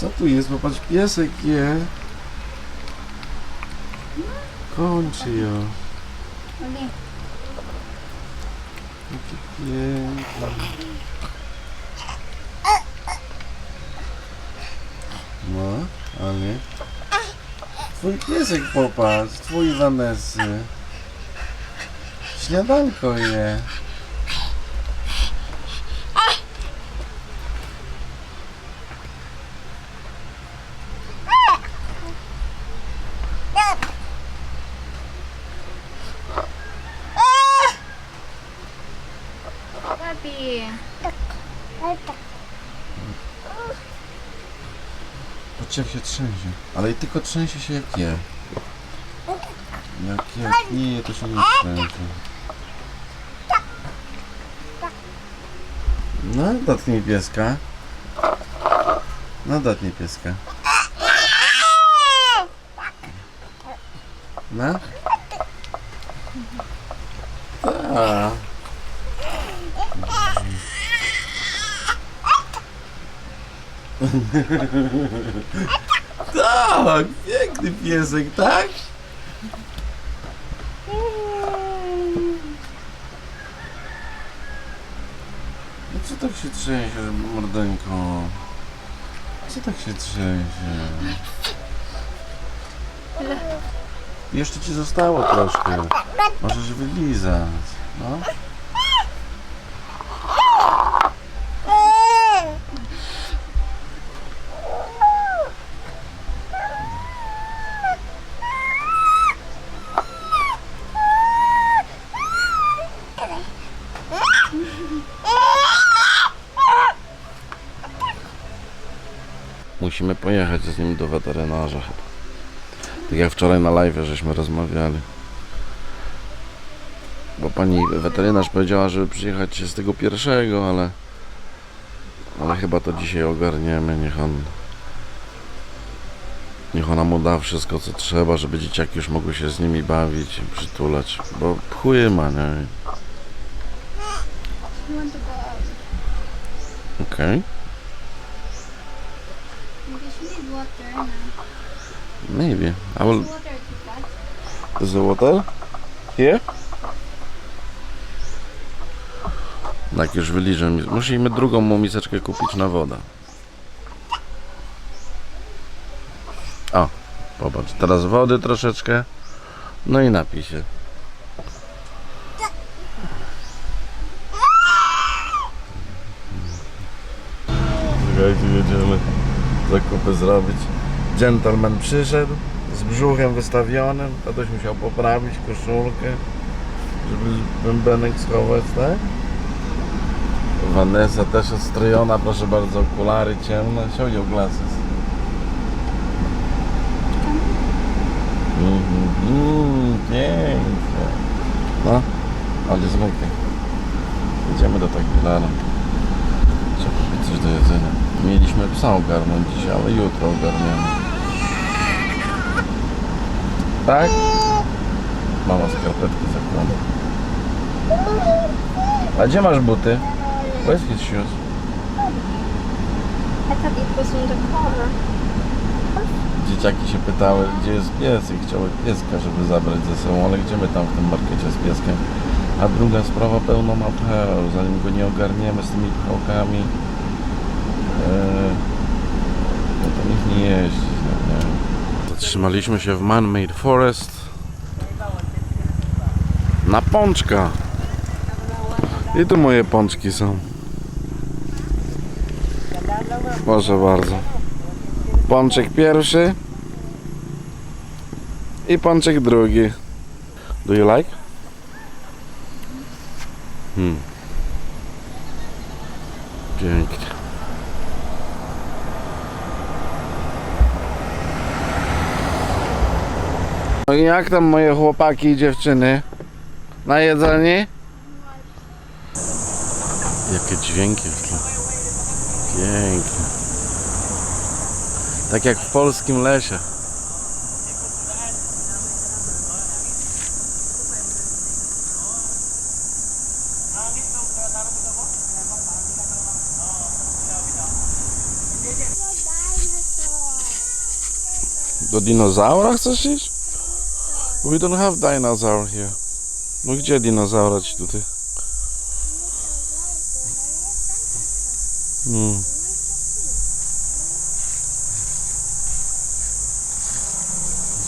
Co tu jest? Popatrz, piesek je. Kończy ją. Uli. Jaki piękny. No, ale... Twój piesek popatrz, twój Vanessy. Śniadanko je. Patrz jak się trzęsie. Ale i tylko trzęsie się jak je. Jak jak nie je, to się nie trzęsie. No, dotknij pieska. No, dotknij pieska. No? Tak. Tak, piękny piesek, tak? No co tak się trzęsie, mordeńko? Co tak się trzęsie? Jeszcze ci zostało troszkę. Możesz wylizać. No. Musimy pojechać z nim do weterynarza chyba. Tak jak wczoraj na live żeśmy rozmawiali. Bo pani weterynarz powiedziała, żeby przyjechać z tego pierwszego, ale ale chyba to dzisiaj ogarniemy. Niech on niech ona mu da wszystko co trzeba, żeby dzieciaki już mogły się z nimi bawić i przytulać. Bo chuje ma, nie? Out? Okej. Because you need water now. Maybe. I will... Is the water? Here? Jak już wyliżę, musimy drugą mu miseczkę kupić na wodę. O, popatrz, teraz wody troszeczkę. No i napij się. Słuchajcie, jedziemy zakupy zrobić. Gentleman przyszedł z brzuchem wystawionym. Tatuś musiał poprawić koszulkę, żeby bębenek schować, tak? Vanessa też ostrojona, proszę bardzo, okulary ciemne. Your glasses. Mhm, mm, pięknie. No, ale zmykaj. Idziemy do Tagliara. Trzeba kupić coś do jedzenia. Mieliśmy psa ogarnąć dzisiaj, ale jutro ogarniemy. Tak? Mama skarpetki zakłada. A gdzie masz buty? Where's his shoes? I thought it was in the car. Dzieciaki się pytały, gdzie jest pies i chciały pieska, żeby zabrać ze sobą, ale gdzie my tam w tym markecie z pieskiem? A druga sprawa, pełno ma pcheł, zanim go nie ogarniemy z tymi pchełkami, yy, no to nikt nie jeździ. No, nie. Zatrzymaliśmy się w Man-Made Forest na pączka. I tu moje pączki są. Proszę bardzo. Pączek pierwszy i pączek drugi. Do you like? Hmm. Pięknie. No i jak tam moje chłopaki i dziewczyny? Na jedzenie? Jakie dźwięki w tle. Pięknie. Tak jak w polskim lesie. Do dinozaura chcesz iść? We don't have dinosaur here. No gdzie dinozaura ci tutaj? Hmm.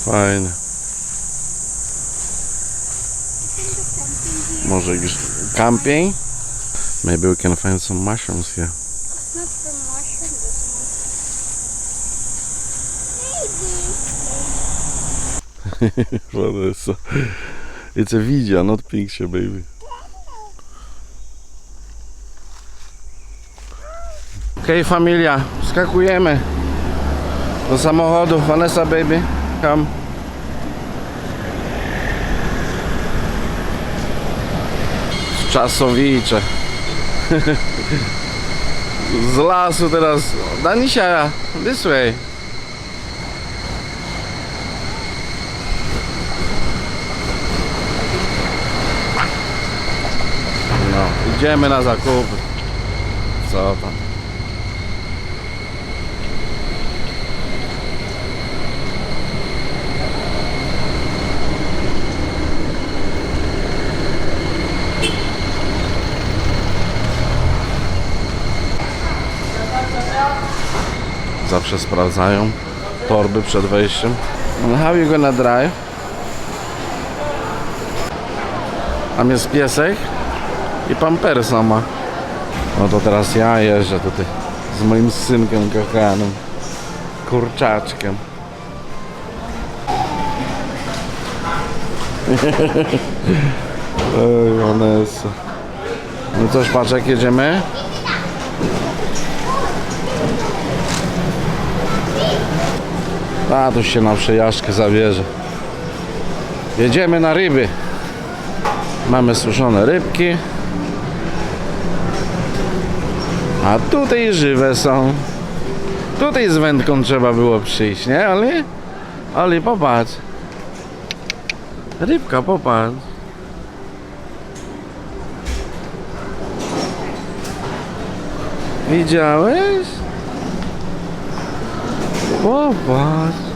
Fajnie. Może camping? Maybe we can find some mushrooms here. Not for mushroom, this Vanessa. It's a video, not picture, baby. Okej, familia, skakujemy do samochodu. Vanessa, baby, come. Czasowicze. Z lasu teraz. Danisia, this way. No, idziemy na zakupy. Co tam? Zawsze sprawdzają torby przed wejściem. How you gonna drive? Tam jest piesek i pampersa ma. No to teraz ja jeżdżę tutaj z moim synkiem kochanym. Kurczaczkiem. Ej, Vanessa. No patrz jak jedziemy. A, tu się na przejażdżkę zabierze. Jedziemy na ryby. Mamy suszone rybki. A tutaj żywe są. Tutaj z wędką trzeba było przyjść, nie? Ale, ale popatrz. Rybka, popatrz. Widziałeś? Popatrz.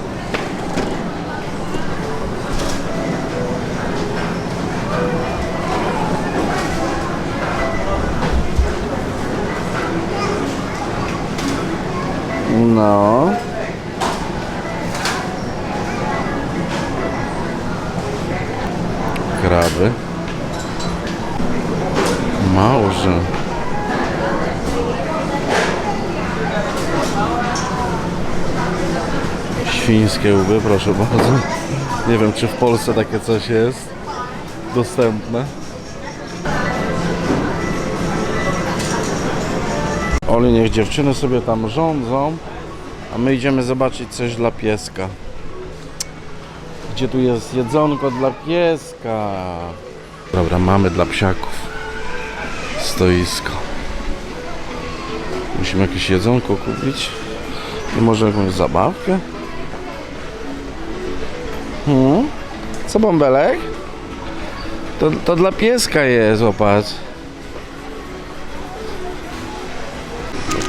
No. Kraby. Małże. Świńskie łby, proszę bardzo. Nie wiem, czy w Polsce takie coś jest dostępne. Oli, niech dziewczyny sobie tam rządzą, a my idziemy zobaczyć coś dla pieska. Gdzie tu jest jedzonko dla pieska? Dobra, mamy dla psiaków stoisko. Musimy jakieś jedzonko kupić i może jakąś zabawkę. Hmm? Co bąbelek? To, to dla pieska jest, opatrz.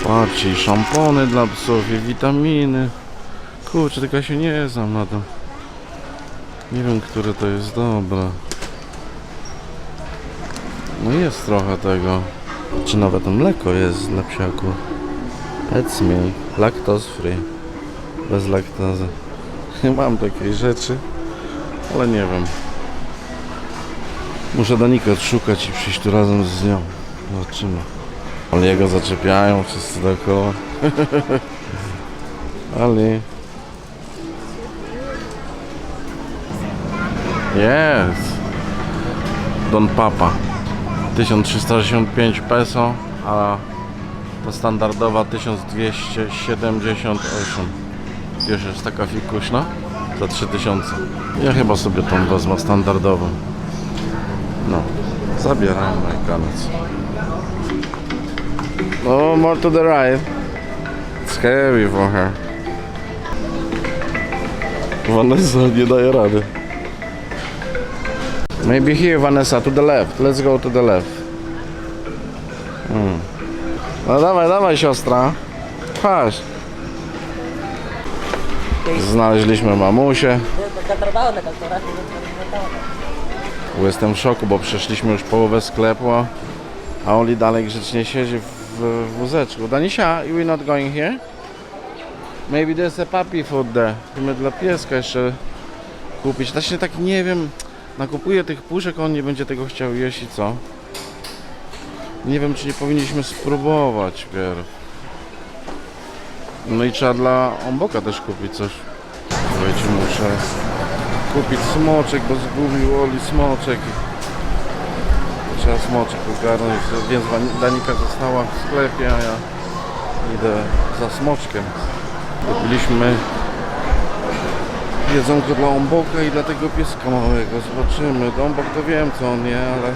Patrzcie, szampony dla psów, i witaminy. Kurczę, tylko się nie znam na to. Nie wiem, które to jest dobre. No jest trochę tego. Czy nawet mleko jest dla psiaków. Pets milk, lactose free. Bez laktozy. Mam takiej rzeczy, ale nie wiem. Muszę Danikę odszukać i przyjść tu razem z nią. Zobaczymy. Ale jego zaczepiają wszyscy dookoła. Ali. Jest. Don Papa. 1365 peso, a to standardowa 1278. Wiesz, jest taka fikuśna za 3000. Ja chyba sobie tą wezmę standardową. No, zabieram na koniec. No, more to the right. It's heavy for her. Vanessa nie daje rady. Maybe here, Vanessa, to the left. Let's go to the left. Hmm. No dawaj, dawaj siostra. Chodź. Znaleźliśmy mamusię. Bo Jestem w szoku, bo przeszliśmy już połowę sklepu, a Oli dalej grzecznie siedzi w, w wózeczku. Danisia, are not going here? Maybe there's a puppy food there. Musimy dla pieska jeszcze kupić. Właśnie tak nie wiem, nakupuję tych puszek, on nie będzie tego chciał jeść i co? Nie wiem, czy nie powinniśmy spróbować pierw. No i trzeba dla Omboka też kupić coś. Słuchajcie, muszę kupić smoczek, bo zgubił Oli smoczek. Trzeba smoczek ogarnąć, więc Danika została w sklepie, a ja idę za smoczkiem. Kupiliśmy jedzonko dla Omboka i dla tego pieska małego. Zobaczymy. Ombok to wiem co on je, ale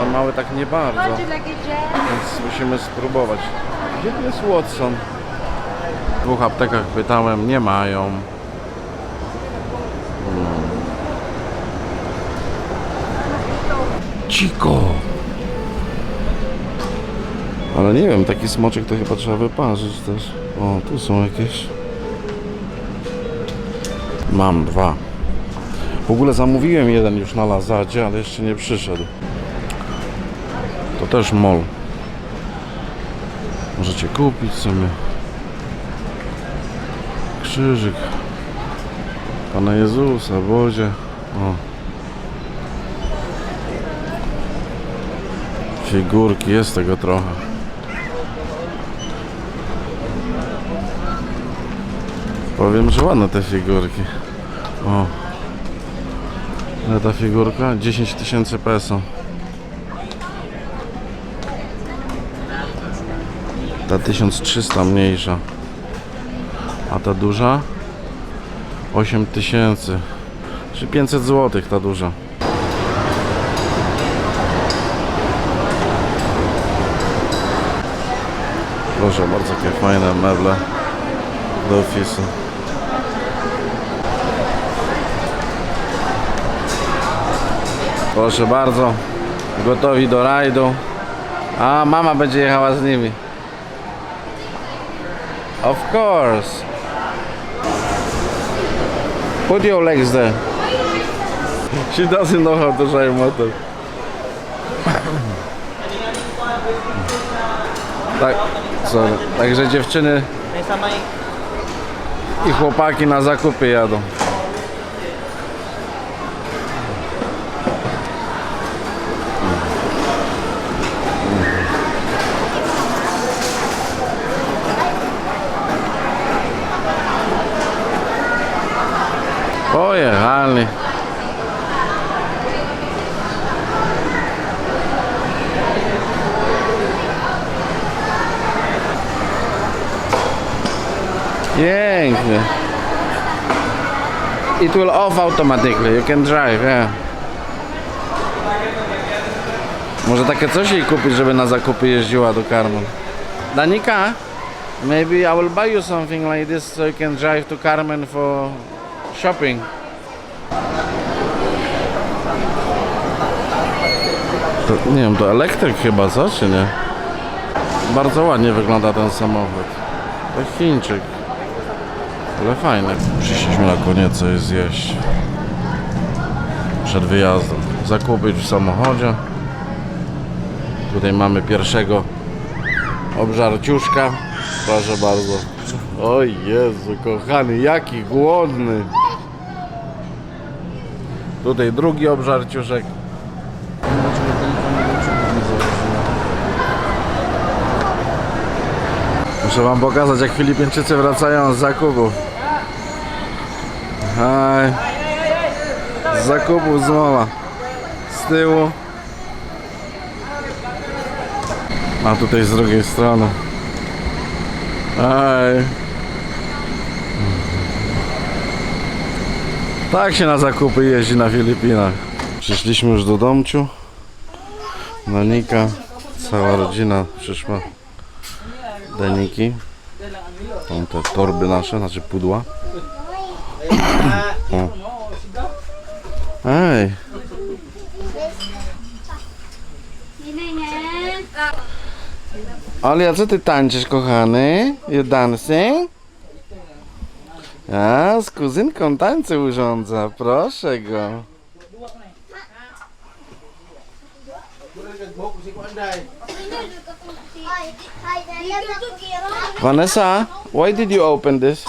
ten mały tak nie bardzo. Więc musimy spróbować. Gdzie jest Watson? W dwóch aptekach pytałem, nie mają. Ciko. Ale nie wiem, taki smoczek to chyba trzeba wyparzyć też. O, tu są jakieś. Mam dwa. W ogóle zamówiłem jeden już na Lazadzie, ale jeszcze nie przyszedł. To też mol. Możecie kupić sobie. Krzyżyk. Pana Jezusa, Bozie. O. Figurki, jest tego trochę. Powiem, że ładne te figurki. O. Ta figurka? 10 tysięcy peso. Ta 1300 mniejsza. A ta duża? 8000. Czy 500 zł ta duża. Proszę bardzo, jakie fajne meble do ofisu. Proszę bardzo, gotowi do rajdu. A mama będzie jechała z nimi. Of course. Put your legs there. She doesn't know how to drive motor. Tak, Także dziewczyny i chłopaki na zakupy jadą. Pojechali. Pięknie. It will off automatically. You can drive, yeah. Może takie coś jej kupić, żeby na zakupy jeździła do Carmen. Danika, maybe I will buy you something like this so you can drive to Carmen for shopping. To, nie wiem, to elektryk chyba, co, czy nie? Bardzo ładnie wygląda ten samochód. To Chińczyk. Ale fajne. Przyszliśmy na koniec coś zjeść. Przed wyjazdem. Zakupy w samochodzie. Tutaj mamy pierwszego obżarciuszka. Proszę bardzo. O Jezu, kochany, jaki głodny. Tutaj drugi obżarciuszek. Muszę wam pokazać jak Filipińczycy wracają z zakupów. Z zakupów z mola. Z tyłu. A tutaj z drugiej strony. Hej. Tak się na zakupy jeździ na Filipinach. Przyszliśmy już do domciu. Nanika, cała rodzina przyszła. Daniki. Są te torby nasze, znaczy pudła. O. Ej, Alia, co ty tańczysz, kochany? You dancing? A, z kuzynką tańce urządza, proszę go. Vanessa, why did you open this?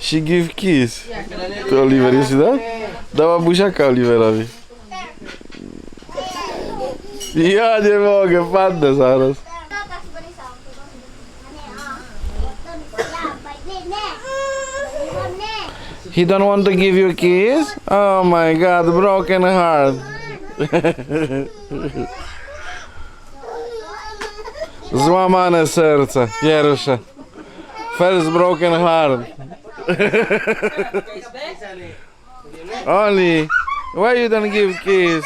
She give kiss to Oliver, you see that? Dała buziaka Oliverowi. He don't want to give you a kiss? Oh my god, broken heart. Złamane serce, pierwsze. First broken heart. Oli, why you don't give kiss?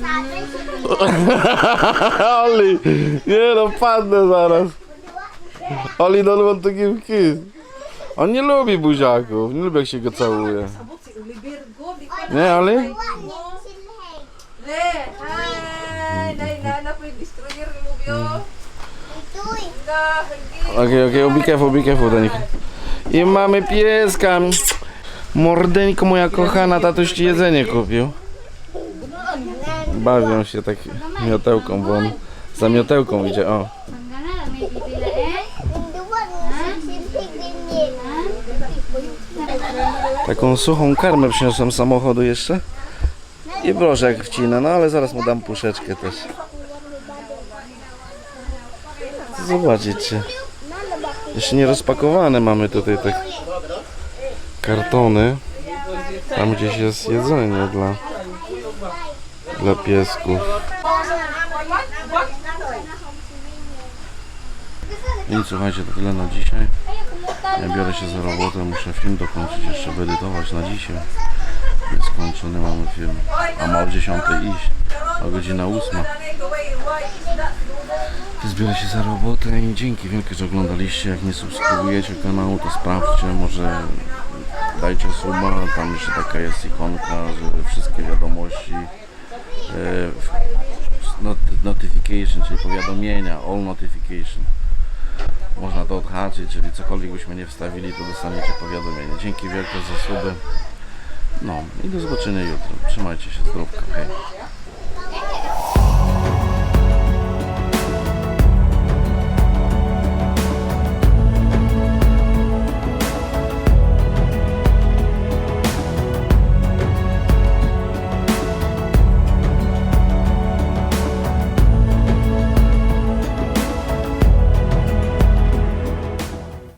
Oli, nie no, padnę zaraz. Oli don't want to give kiss. On nie lubi buziaków, nie lubi jak się go całuje. Nie, Oli? Hi, nay nana po yung destroyer mo byo. Nga, Okej, okej, be careful, be careful, Danik. I mamy pieska. Mordeńko moja kochana, tatuś ci jedzenie kupił. Bawią się tak miotełką, bo on za miotełką idzie, o. Taką suchą karmę przyniosłem samochodu jeszcze. I brożek wcinę, no ale zaraz mu dam puszeczkę też. Zobaczycie. Jeszcze nie rozpakowane mamy tutaj te kartony. Tam gdzieś jest jedzenie dla, dla piesków. I słuchajcie, to tyle na dzisiaj. Ja biorę się za robotę, muszę film dokończyć, jeszcze wyedytować na dzisiaj. Skończony, mamy film. A ma o 10 iść, a godzina 8. nanay gaway, why is that? Zbiorę się za robotę i dzięki wielkie, że oglądaliście. Jak nie subskrybujecie kanału, to sprawdźcie, może dajcie suba. Tam jeszcze taka jest ikonka, że wszystkie wiadomości, notification, czyli powiadomienia, all notification. Można to odhaczyć, czyli cokolwiek byśmy nie wstawili, to dostaniecie powiadomienie. Dzięki wielkie za suby. No i do zobaczenia jutro. Trzymajcie się, zdrówka. Hej.